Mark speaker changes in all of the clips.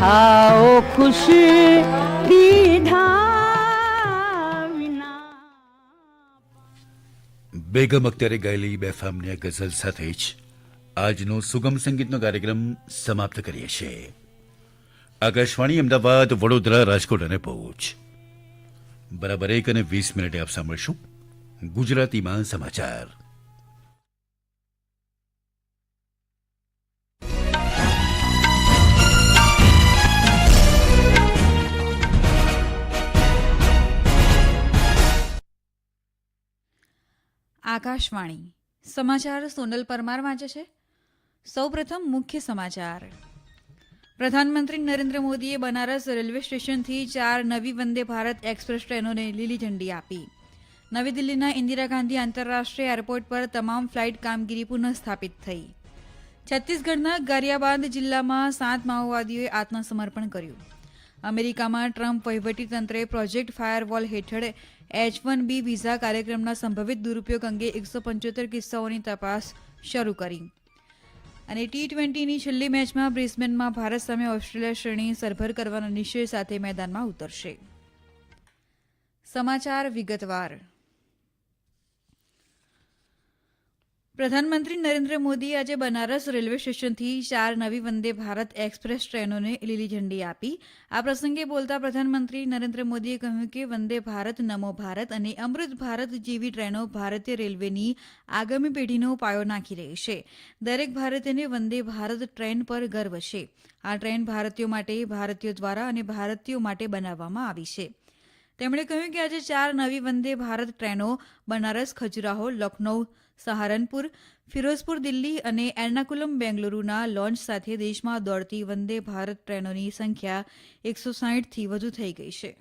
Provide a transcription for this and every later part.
Speaker 1: થાઓ ખુશ
Speaker 2: બેગમ અત્યારે ગાયેલી બેફામની આ ગઝલ સાથે જ આજનો સુગમ સંગીતનો કાર્યક્રમ સમાપ્ત કરીએ છીએ. આકાશવાણી, અમદાવાદ, વડોદરા, રાજકોટ અને પહોંચ બરાબર એક અને વીસ મિનિટે આપ સાંભળશું ગુજરાતીમાં સમાચાર.
Speaker 3: આકાશવાણી. સમાચાર સોનલ પરમાર વાંચે છે. સૌપ્રથમ મુખ્ય સમાચાર. પ્રધાનમંત્રી નરેન્દ્ર મોદીએ બનારસ રેલવે સ્ટેશનથી ચાર નવી વંદે ભારત એક્સપ્રેસ ટ્રેનોને લીલી ઝંડી આપી. નવી દિલ્હીના ઇન્દિરા ગાંધી આંતરરાષ્ટ્રીય એરપોર્ટ પર તમામ ફ્લાઇટ કામગીરી પુનઃ સ્થાપિત થઈ. છત્તીસગઢના ગારિયાબાદ જિલ્લામાં સાત માઓવાદીઓએ આત્મસમર્પણ કર્યું. અમેરિકામાં ટ્રમ્પ વહીવટીતંત્રે પ્રોજેક્ટ ફાયરવોલ હેઠળ એચ વન બી વિઝા કાર્યક્રમના સંભવિત દુરુપયોગ અંગે એકસો પંચોતેર કિસ્સાઓની તપાસ શરૂ કરી. અને ટી ટ્વેન્ટીની છેલ્લી મેચમાં બ્રિસ્બેનમાં ભારત સામે ઓસ્ટ્રેલિયા શ્રેણી સરભર કરવાના નિશ્ચય સાથે મેદાનમાં ઉતરશે. સમાચાર વિગતવાર. પ્રધાનમંત્રી નરેન્દ્ર મોદીએ આજે બનારસ રેલવે સ્ટેશનથી ચાર નવી વંદે ભારત એક્સપ્રેસ ટ્રેનોને લીલી ઝંડી આપી. આ પ્રસંગે બોલતા પ્રધાનમંત્રી નરેન્દ્ર મોદીએ કહ્યું કે વંદે ભારત, નમો ભારત અને અમૃત ભારત જેવી ટ્રેનો ભારતીય રેલવેની આગામી પેઢીનો પાયો નાખી રહી છે. દરેક ભારતીયને વંદે ભારત ટ્રેન પર ગર્વ છે. આ ટ્રેન ભારતીયો માટે, ભારતીયો દ્વારા અને ભારતીયો માટે બનાવવામાં આવી છે. તેમણે કહ્યું કે આજે ચાર નવી વંદે ભારત ટ્રેનો બનારસ, ખજુરાહો, લખનૌ સહારનપુર ફિરોઝપુર દિલ્હી અને એર્નાકુલમ, બેંગલુરુના લોન્ચ સાથે દેશમાં દોડતી વંદે ભારત ટ્રેનોની સંખ્યા એકસો સાહીઠથી વધુ થઈ ગઈ છે.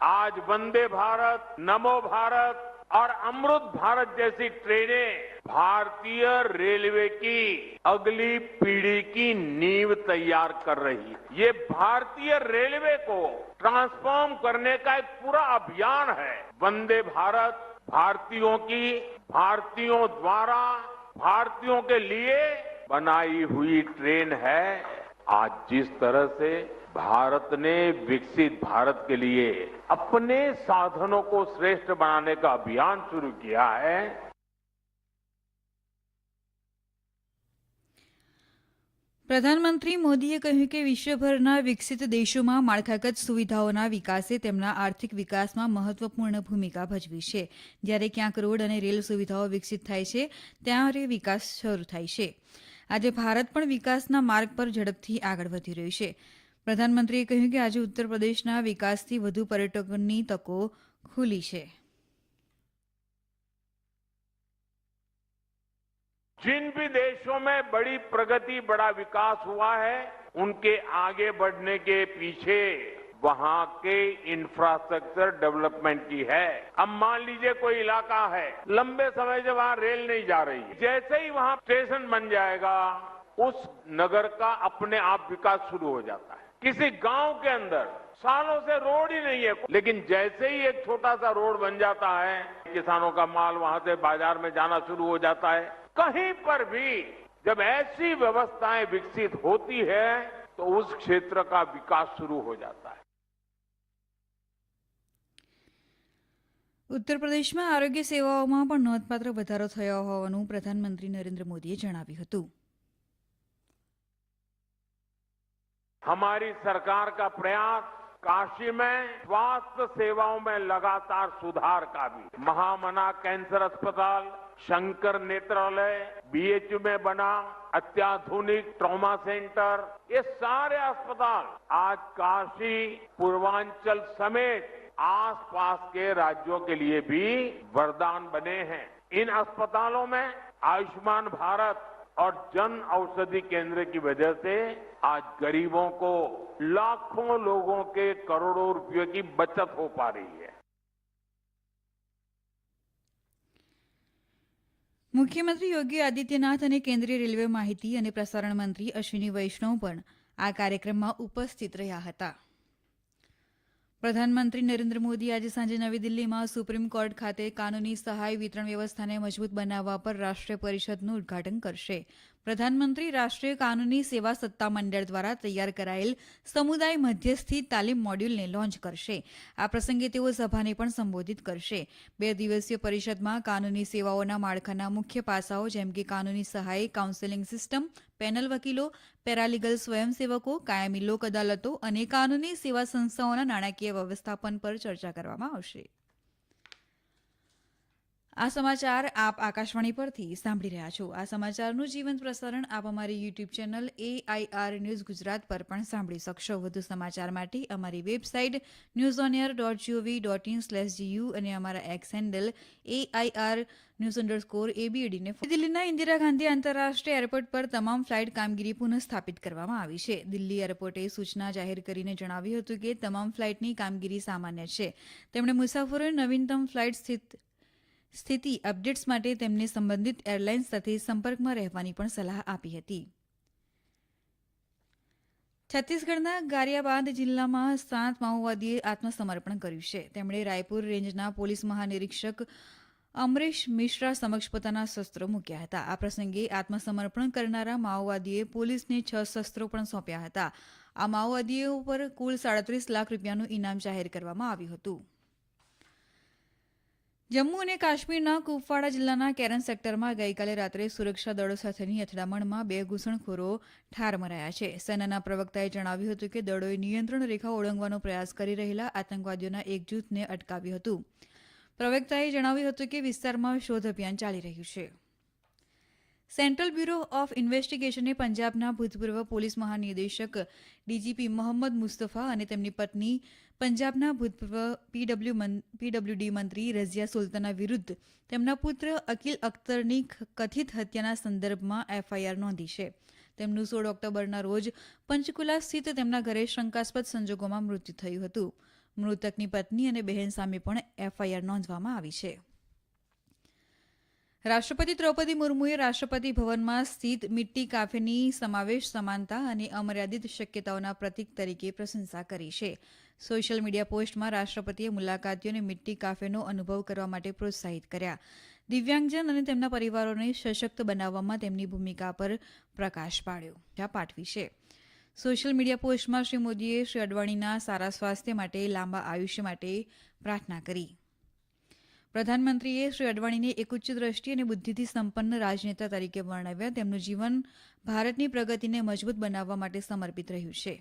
Speaker 4: આજ વંદે ભારત, નમો ભારત और अमृत भारत जैसी ट्रेनें भारतीय रेलवे की अगली पीढ़ी की नींव तैयार कर रही है। ये भारतीय रेलवे को ट्रांसफॉर्म करने का एक पूरा अभियान है। वंदे भारत, भारतीयों की, भारतीयों द्वारा, भारतीयों के लिए बनाई हुई ट्रेन है। आज जिस तरह से भारत ने विकसित भारत के लिए अपने साधनों को श्रेष्ठ बनाने का अभियान शुरू किया है
Speaker 3: પ્રધાનમંત્રી મોદીએ કહ્યું કે વિશ્વભરના વિકસિત દેશોમાં માળખાગત સુવિધાઓના વિકાસે તેમના આર્થિક વિકાસમાં મહત્વપૂર્ણ ભૂમિકા ભજવી છે જ્યારે ક્યાંક રોડ અને રેલ સુવિધાઓ વિકસિત થાય છે ત્યારે વિકાસ શરૂ થાય છે આજે ભારત પણ વિકાસના માર્ગ પર ઝડપથી આગળ વધી રહ્યું છે પ્રધાનમંત્રીએ કહ્યું કે આજે ઉત્તર પ્રદેશના વિકાસથી વધુ પર્યટકોની તકો ખુલી છે
Speaker 4: जिन भी देशों में बड़ी प्रगति बड़ा विकास हुआ है उनके आगे बढ़ने के पीछे वहां के इंफ्रास्ट्रक्चर डेवलपमेंट की है अब मान लीजिए कोई इलाका है लंबे समय से वहां रेल नहीं जा रही है जैसे ही वहां स्टेशन बन जाएगा उस नगर का अपने आप विकास शुरू हो जाता है किसी गांव के अंदर सालों से रोड ही नहीं है लेकिन जैसे ही एक छोटा सा रोड बन जाता है किसानों का माल वहां से बाजार में जाना शुरू हो जाता है कहीं पर भी जब ऐसी व्यवस्थाएं विकसित होती है तो उस क्षेत्र का विकास शुरू हो जाता है
Speaker 3: ઉત્તર પ્રદેશમાં આરોગ્ય સેવાઓમાં પણ નોંધપાત્ર વધારો થયો હોવાનું પ્રધાનમંત્રી નરેન્દ્ર મોદીએ જણાવ્યું હતું
Speaker 4: हमारी सरकार का प्रयास काशी में स्वास्थ्य सेवाओं में लगातार सुधार का भी। महामना कैंसर अस्पताल, शंकर नेत्रालय बीएचयू में बना, अत्याधुनिक ट्रॉमा सेंटर, ये सारे अस्पताल आज काशी, पूर्वांचल समेत आसपास के राज्यों के लिए भी वरदान बने हैं। इन अस्पतालों में आयुष्मान भारत और जन औषधि केंद्र की वजह से आज गरीबों को लाखों लोगों के करोड़ों रुपयों की बचत हो पा रही है
Speaker 3: મુખ્યમંત્રી યોગી આદિત્યનાથ અને કેન્દ્રીય રેલવે માહિતી અને પ્રસારણ મંત્રી અશ્વિની વૈષ્ણવ પણ આ કાર્યક્રમમાં ઉપસ્થિત રહ્યા હતા પ્રધાનમંત્રી નરેન્દ્ર મોદી આજે સાંજે નવી દિલ્હીમાં સુપ્રીમ કોર્ટ ખાતે કાનૂની સહાય વિતરણ વ્યવસ્થાને મજબૂત બનાવવા પર રાષ્ટ્રીય પરિષદનું ઉદઘાટન કરશે પ્રધાનમંત્રી રાષ્ટ્રીય કાનૂની સેવા સત્તા મંડળ દ્વારા તૈયાર કરાયેલ સમુદાય મધ્યસ્થી તાલીમ મોડ્યુલને લોન્ચ કરશે. આ પ્રસંગે તેઓ સભાને પણ સંબોધિત કરશે. બે દિવસીય પરિષદમાં કાનૂની સેવાઓના માળખાના મુખ્ય પાસાઓ જેમ કે કાનૂની સહાય કાઉન્સેલિંગ સિસ્ટમ પેનલ વકીલો પેરાલીગલ સ્વયંસેવકો, કાયમી લોક અદાલતો અને કાનૂની સેવા સંસ્થાઓના નાણાકીય વ્યવસ્થાપન પર ચર્ચા કરવામાં આવશે. આ સમાચાર આપ આકાશવાણી પરથી સાંભળી રહ્યા છો. આ સમાચારનું જીવંત પ્રસારણ આપ અમારી YouTube channel AIR news Gujarat પર પણ સાંભળી શકશો. વધુ સમાચાર માટે અમારી website news on air dot GOV dot in slash GU અને અમારા X handle AIR news underscore એબીએડીને દિલ્હીના ઇન્દિરા ગાંધી આંતરરાષ્ટ્રીય એરપોર્ટ પર તમામ ફ્લાઇટ કામગીરી પુનઃસ્થાપિત કરવામાં આવી છે. દિલ્હી એરપોર્ટે સૂચના જાહેર કરીને જણાવ્યું હતું કે તમામ ફ્લાઇટની કામગીરી સામાન્ય છે. તેમણે મુસાફરોએ નવીનતમ ફ્લાઇટ સ્થિત સ્થિતિ અપડેટ્સ માટે તેમને સંબંધિત એરલાઇન્સ સાથે સંપર્કમાં રહેવાની પણ સલાહ આપી હતી. છત્તીસગઢના ગારિયાબાદ જિલ્લામાં સાત માઓવાદીએ આત્મસમર્પણ કર્યું છે. તેમણે રાયપુર રેન્જના પોલીસ મહાનિરીક્ષક અમરેશ મિશ્રા સમક્ષ પોતાના શસ્ત્રો મૂક્યા હતા. આ પ્રસંગે આત્મસમર્પણ કરનારા માઓવાદીએ પોલીસને છ શસ્ત્રો પણ સોંપ્યા હતા. આ માઓવાદીઓ પર કુલ સાડત્રીસ લાખ રૂપિયાનું ઇનામ જાહેર કરવામાં આવ્યું હતું. જમ્મુ અને કાશ્મીરના કુપવાડા જિલ્લાના કેરન સેક્ટરમાં ગઈકાલે રાત્રે સુરક્ષા દળો સાથેની અથડામણમાં બે ઘૂસણખોરો ઠાર મરાયા છે. સેનાના પ્રવક્તાએ જણાવ્યું હતું કે દળોએ નિયંત્રણ રેખા ઓળંગવાનો પ્રયાસ કરી રહેલા આતંકવાદીઓના એક જૂથને અટકાવ્યું હતું. પ્રવક્તાએ જણાવ્યું હતું કે વિસ્તારમાં શોધ અભિયાન ચાલી રહ્યું છે. સેન્ટ્રલ બ્યુરો ઓફ ઇન્વેસ્ટિગેશને પંજાબના ભૂતપૂર્વ પોલીસ મહાનિદેશક ડીજીપી મોહમ્મદ મુસ્તફા અને તેમની પત્ની પંજાબના ભૂતપૂર્વ પીડબ્લ્યુડી મંત્રી રઝિયા સુલતાના વિરુદ્ધ તેમના પુત્ર અકિલ અખ્તરની કથિત હત્યાના સંદર્ભમાં એફઆઈઆર નોંધી છે. તેમનું સોળ ઓક્ટોબરના રોજ પંચકુલા સ્થિત તેમના ઘરે શંકાસ્પદ સંજોગોમાં મૃત્યુ થયું હતું. મૃતકની પત્ની અને બહેન સામે પણ એફઆઈઆર નોંધવામાં આવી છે. રાષ્ટ્રપતિ દ્રૌપદી મુર્મુએ રાષ્ટ્રપતિ ભવનમાં સ્થિત મિટ્ટી કાફેની સમાવેશ સમાનતા અને અમર્યાદિત શક્યતાઓના પ્રતીક તરીકે પ્રશંસા કરી છે. સોશિયલ મીડિયા પોસ્ટમાં રાષ્ટ્રપતિએ મુલાકાતીઓને મિટ્ટી કાફેનો અનુભવ કરવા માટે પ્રોત્સાહિત કર્યા. દિવ્યાંગજન અને તેમના પરિવારોને સશક્ત બનાવવામાં તેમની ભૂમિકા પર પ્રકાશ પાડ્યો. પાઠવી છે. સોશિયલ મીડિયા પોસ્ટમાં શ્રી મોદીએ શ્રી અડવાણીના સારા સ્વાસ્થ્ય માટે લાંબા આયુષ્ય માટે પ્રાર્થના કરી. પ્રધાનમંત્રીએ શ્રી અડવાણીને એક ઉચ્ચ દ્રષ્ટિ અને બુદ્ધિથી સંપન્ન રાજનેતા તરીકે વર્ણવ્યા. તેમનું જીવન ભારતની પ્રગતિને મજબૂત બનાવવા માટે સમર્પિત રહ્યું છે.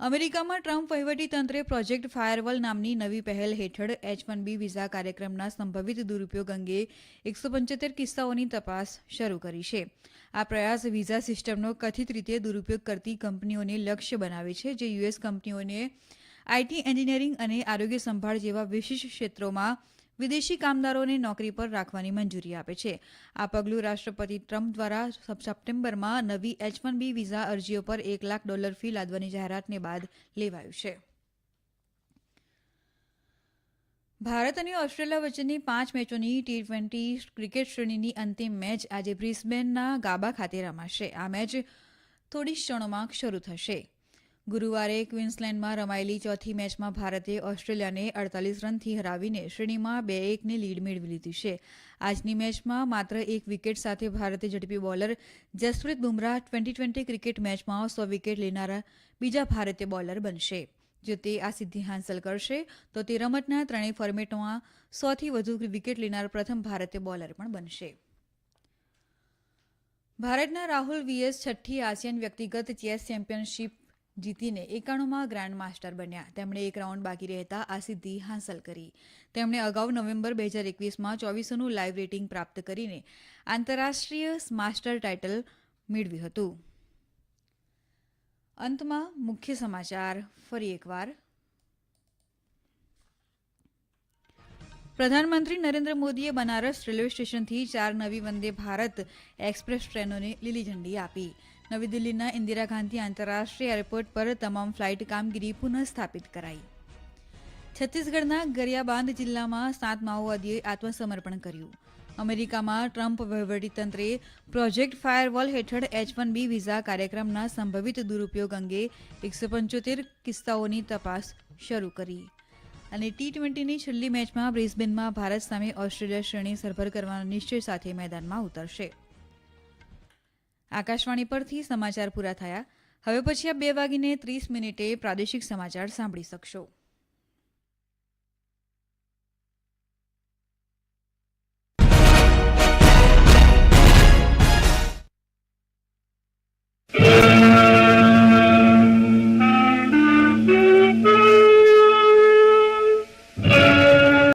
Speaker 3: અમેરિકામાં ટ્રમ્પ વહીવટીતંત્રે પ્રોજેક્ટ ફાયરવલ નામની નવી પહેલ હેઠળ એચ વન બી વિઝા કાર્યક્રમના સંભવિત દુરુપયોગ અંગે એકસો પંચોતેર કિસ્સાઓની તપાસ શરૂ કરી છે. આ પ્રયાસ વિઝા સિસ્ટમનો કથિત રીતે દુરુપયોગ કરતી કંપનીઓને લક્ષ્ય બનાવે છે, જે યુએસ કંપનીઓને આઈટી એન્જિનિયરિંગ અને આરોગ્ય સંભાળ જેવા વિશિષ્ટ ક્ષેત્રોમાં વિદેશી કામદારોને નોકરી પર રાખવાની મંજૂરી આપે છે. આ પગલું રાષ્ટ્રપતિ ટ્રમ્પ દ્વારા સપ્ટેમ્બરમાં નવી એચ વન બી વિઝા અરજીઓ પર એક લાખ ડોલર ફી લાદવાની જાહેરાતને બાદ લેવાયું છે. ભારત અને ઓસ્ટ્રેલિયા વચ્ચેની પાંચ મેચોની ટી ટ્વેન્ટી ક્રિકેટ શ્રેણીની અંતિમ મેચ આજે બ્રિસ્બેનના ગાબા ખાતે રમાશે. આ મેચ થોડી ક્ષણોમાં શરૂ થશે. ગુરુવારે ક્વીન્સલેન્ડમાં રમાયેલી ચોથી મેચમાં ભારતે ઓસ્ટ્રેલિયાને અડતાલીસ રનથી હરાવીને શ્રેણીમાં બે એકની લીડ મેળવી લીધી છે. આજની મેચમાં માત્ર એક વિકેટ સાથે ભારતે ઝડપી bowler Jasprit Bumrah twenty twenty cricket મેચમાં સો વિકેટ લેનારા બીજા ભારતીય બોલર બનશે. જો તે આ સિદ્ધિ હાંસલ કરશે, તો તે રમતના ત્રણેય ફોર્મેટમાં સોથી વધુ વિકેટ લેનાર પ્રથમ ભારતીય બોલર પણ બનશે. ભારતના રાહુલ વીએસ છઠ્ઠી આસિયાન વ્યક્તિગત ચેસ ચેમ્પિયનશીપ જીતીને એકાણુંમાં ગ્રાન્ડ માસ્ટર બન્યા. તેમણે એક રાઉન્ડ બાકી રહેતા આ સિદ્ધિ હાંસલ કરી. તેમણે અગાઉ નવેમ્બર બે હજાર એકવીસમાં ચોવીસોનું લાઈવ રેટિંગ પ્રાપ્ત કરીને આંતરરાષ્ટ્રીય માસ્ટર ટાઇટલ મેળવ્યું હતું. અંતમાં મુખ્ય સમાચાર, ફરી એકવાર. પ્રધાનમંત્રી નરેન્દ્ર મોદીએ બનારસ રેલવે સ્ટેશનથી ચાર નવી વંદે ભારત એક્સપ્રેસ ટ્રેનોને લીલી ઝંડી આપી. નવી દિલ્હીના ઇન્દિરા ગાંધી આંતરરાષ્ટ્રીય એરપોર્ટ પર તમામ ફ્લાઇટ કામગીરી પુનઃસ્થાપિત કરાઈ. છત્તીસગઢના ગરિયાબાંધ જિલ્લામાં સાત માઓવાદીએ આત્મસમર્પણ કર્યું. અમેરિકામાં ટ્રમ્પ વહીવટીતંત્રે પ્રોજેક્ટ ફાયરવોલ હેઠળ એચ વન બી વિઝા કાર્યક્રમના સંભવિત દુરુપયોગ અંગે એકસો પંચોતેર કિસ્સાઓની તપાસ શરૂ કરી. અને ટી ટ્વેન્ટીની છેલ્લી મેચમાં બ્રિસ્બેનમાં ભારત સામે ઓસ્ટ્રેલિયા શ્રેણી સરભર કરવાના નિશ્ચય સાથે મેદાનમાં ઉતરશે. આકાશવાણી પરથી સમાચાર પૂરા થયા. હવે પછી આ બે વાગીને ત્રીસ મિનિટે પ્રાદેશિક સમાચાર સાંભળી શકશો.